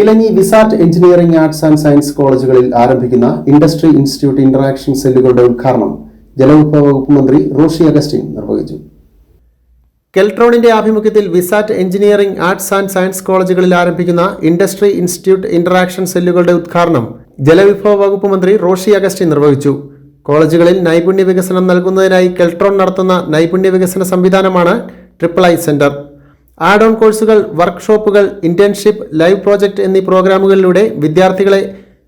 Elanji Visat engineering arts and science കോളേജുകളിൽ ആരംഭിക്കുന്ന industry institute interaction സെല്ലുകളുടെ ഉദ്ഘാടനം ജലവിഭവ വകുപ്പ് മന്ത്രി റോഷി അഗസ്റ്റിൻ നിർവഹിച്ചു. കെൽട്രോണിന്റെ ആഭിമുഖ്യത്തിൽ Visat engineering arts and science കോളേജുകളിൽ ആരംഭിക്കുന്ന ഇൻഡസ്ട്രി ഇൻസ്റ്റിറ്റ്യൂട്ട് ഇന്ററാക്ഷൻ സെല്ലുകളുടെ ഉദ്ഘാടനം ജലവിഭവ വകുപ്പ് മന്ത്രി റോഷി അഗസ്റ്റിൻ നിർവഹിച്ചു. കോളേജുകളിൽ നൈപുണ്യ വികസനം നൽകുന്നതിനായി കെൽട്രോൺ നടത്തുന്ന നൈപുണ്യ വികസന സംവിധാനമാണ് triple I centre. Add on കോഴ്സുകൾ വർക്ക്ഷോപ്പുകൾ ഇന്റേൺഷിപ്പ് ലൈവ് പ്രോജക്റ്റ് എന്നീ പ്രോഗ്രാമുകളിലൂടെ വിദ്യാർത്ഥികളെ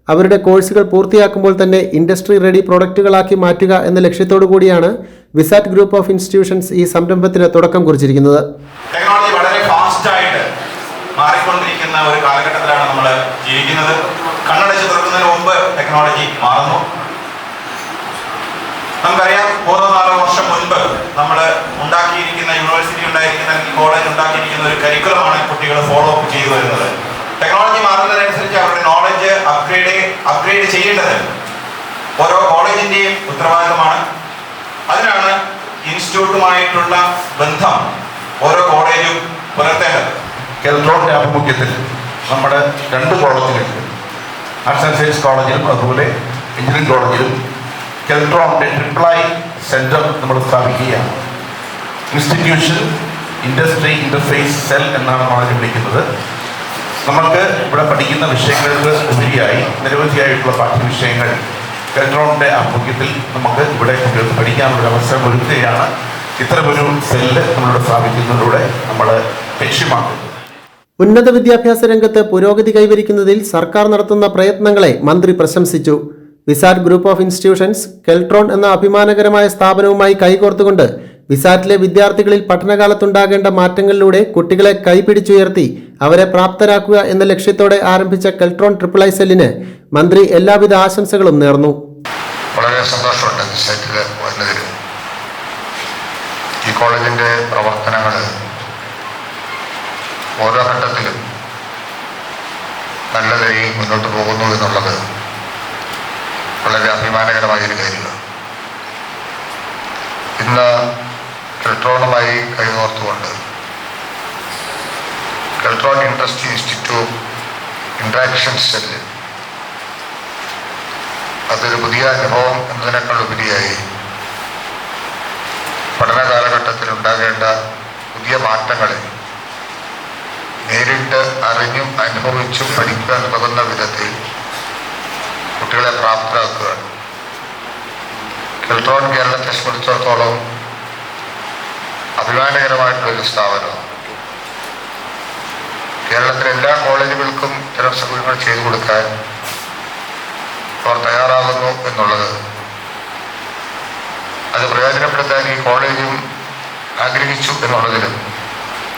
അവരുടെ കോഴ്സുകൾ പൂർത്തിയാക്കുമ്പോൾ തന്നെ ഇൻഡസ്ട്രി റെഡി പ്രൊഡക്റ്റുകളാക്കി മാറ്റുക എന്ന ലക്ഷ്യത്തോടു കൂടിയാണ് വിസാറ്റ് ഗ്രൂപ്പ് ഓഫ് ഇൻസ്റ്റിറ്റ്യൂഷൻസ് ഈ സംരംഭത്തിന് തുടക്കം കുറിച്ചിരിക്കുന്നത്. ടെക്നോളജി വളരെ ഫാസ്റ്റായിട്ട് മാറിക്കൊണ്ടിരിക്കുന്ന ഒരു കാലഘട്ടത്തിലാണ് നമ്മൾ ജീവിക്കുന്നത്. കണ്ണടച്ച് തുറക്കുന്നതിന് മുമ്പ് ടെക്നോളജി മാറുന്നു. ഉണ്ടായിരിക്കുന്ന കോളേജ് ഉണ്ടാക്കിയിരിക്കുന്ന ഒരു കരിക്കുലമാണ് കുട്ടികൾ ഫോളോ അപ്പ് ചെയ്തു വരുന്നത്. ടെക്നോളജി മാറുന്നതിനനുസരിച്ച് അവരുടെ നോളജ് അപ്ഗ്രേഡ് അപ്ഗ്രേഡ് ചെയ്യേണ്ടത് ഓരോ കോളേജിന്റെയും ഉത്തരവാദിത്തമാണ്. അതിനാണ് ഇൻസ്റ്റിറ്റ്യൂട്ടുമായിട്ടുള്ള ബന്ധം ഓരോ കോളേജും പുലർത്തേണ്ടത്. കെൽട്രോണിന്റെ ആഭിമുഖ്യത്തിൽ നമ്മുടെ രണ്ട് കോളേജുകളിൽ ആർട്സ് ആൻഡ് സയൻസ് കോളേജിലും അതുപോലെ എഞ്ചിനീയറിംഗ് കോളേജിലും കെൽട്രോണിന്റെ ട്രിപ്പിൾ ഐ സെന്റർ നമ്മൾ സ്ഥാപിക്കുകയാണ്. ഇൻസ്റ്റിറ്റ്യൂഷൻ ഇൻഡസ്ട്രി ഇന്റർഫേസ് സെൽ എന്നാണ് നമ്മൾ അതിനെ വിളിക്കുന്നത്. നമുക്ക് ഇവിടെ പഠിക്കുന്ന വിഷയങ്ങൾക്ക് ഉപരിയായി നിരവധിയായിട്ടുള്ള പാഠ്യവിഷയങ്ങൾ കെൽട്രോണിന്റെ ആഭിമുഖ്യത്തിൽ നമുക്ക് ഇവിടെ കുട്ടികൾക്ക് പഠിക്കാനുള്ള അവസരം ഒരുക്കുകയാണ്. ഇത്തരമൊരു സെല്ല് നമ്മളിവിടെ സ്ഥാപിക്കുന്നതിലൂടെ നമ്മൾ ലക്ഷ്യമാക്കുന്നത് ഉന്നത വിദ്യാഭ്യാസ രംഗത്ത് പുരോഗതി കൈവരിക്കുന്നതിൽ സർക്കാർ നടത്തുന്ന പ്രയത്നങ്ങളെ മന്ത്രി പ്രശംസിച്ചു. Visat group of institutions Keltron എന്ന അഭിമാനകരമായ സ്ഥാപനവുമായി കൈകോർത്തുകൊണ്ട് വിസാറ്റിലെ വിദ്യാർത്ഥികളിൽ പഠനകാലത്തുണ്ടാകേണ്ട മാറ്റങ്ങളിലൂടെ കുട്ടികളെ കൈപിടിച്ചുയർത്തി അവരെ പ്രാപ്തരാക്കുക എന്ന ലക്ഷ്യത്തോടെ ആരംഭിച്ച കെൽട്രോൺ ട്രിപ്പിൾ ഐ സെല്ലിന് മന്ത്രി എല്ലാവിധ ആശംസകളും നേർന്നു. വളരെ സന്തോഷമുണ്ട് ഈ കോളേജിന്റെ പ്രവർത്തനങ്ങൾ ഓരോ ഘട്ടത്തിലും നല്ല നിലയിൽ മുന്നോട്ട് പോകുന്നു എന്നുള്ളത് വളരെ അഭിമാനകരമായൊരു കാര്യമാണ്. ഇന്ന് കൈകോർത്തുകൊണ്ട് Keltron industry institute interaction cell അതൊരു പുതിയ അനുഭവം എന്നതിനേക്കാൾ ഉപരിയായി പഠന കാലഘട്ടത്തിൽ ഉണ്ടാകേണ്ട പുതിയ മാറ്റങ്ങളെ നേരിട്ട് അറിഞ്ഞും അനുഭവിച്ചും പഠിക്കാൻ പോകുന്ന വിധത്തിൽ കുട്ടികളെ പ്രാപ്തരാക്കുക. കെൽട്രോൺ കേരളത്തെ സംബന്ധിച്ചിടത്തോളം അഭിമാനകരമായിട്ടുള്ളൊരു സ്ഥാപനമാണ്. കേരളത്തിലെ എല്ലാ കോളേജുകൾക്കും ഇത്തരം സൗകര്യങ്ങൾ ചെയ്തു കൊടുക്കാൻ അവർ തയ്യാറാകുന്നു എന്നുള്ളത് അത് പ്രയോജനപ്പെടുത്താൻ ഈ കോളേജും ആഗ്രഹിച്ചു എന്നുള്ളതിലും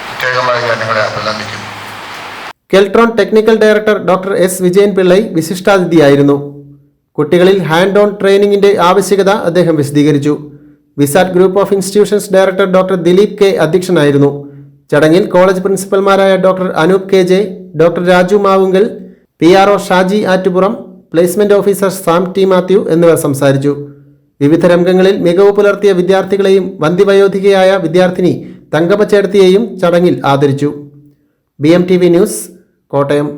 പ്രത്യേകമായി ഞാൻ നിങ്ങളെ അഭിനന്ദിക്കുന്നു. Keltron technical director doctor S Vijayan Pillai വിശിഷ്ടാതിഥിയായിരുന്നു. കുട്ടികളിൽ ഹാൻഡ് ഓൺ ട്രെയിനിങ്ങിന്റെ ആവശ്യകത അദ്ദേഹം വിശദീകരിച്ചു. Visat group of institutions director doctor Dileep K അധ്യക്ഷനായിരുന്നു. ചടങ്ങിൽ college പ്രിൻസിപ്പൽമാരായ doctor Anoop K J doctor Raju Mavunkal P R O Shaji Attupuram placement officer Sam T Mathew എന്നിവർ സംസാരിച്ചു. വിവിധ രംഗങ്ങളിൽ മികവ് പുലർത്തിയ വിദ്യാർത്ഥികളെയും വന്ധ്യവയോധികയായ വിദ്യാർത്ഥിനി തങ്കമ്മ ചേർത്തിയെയും ചടങ്ങിൽ ആദരിച്ചു. B news Kottayam.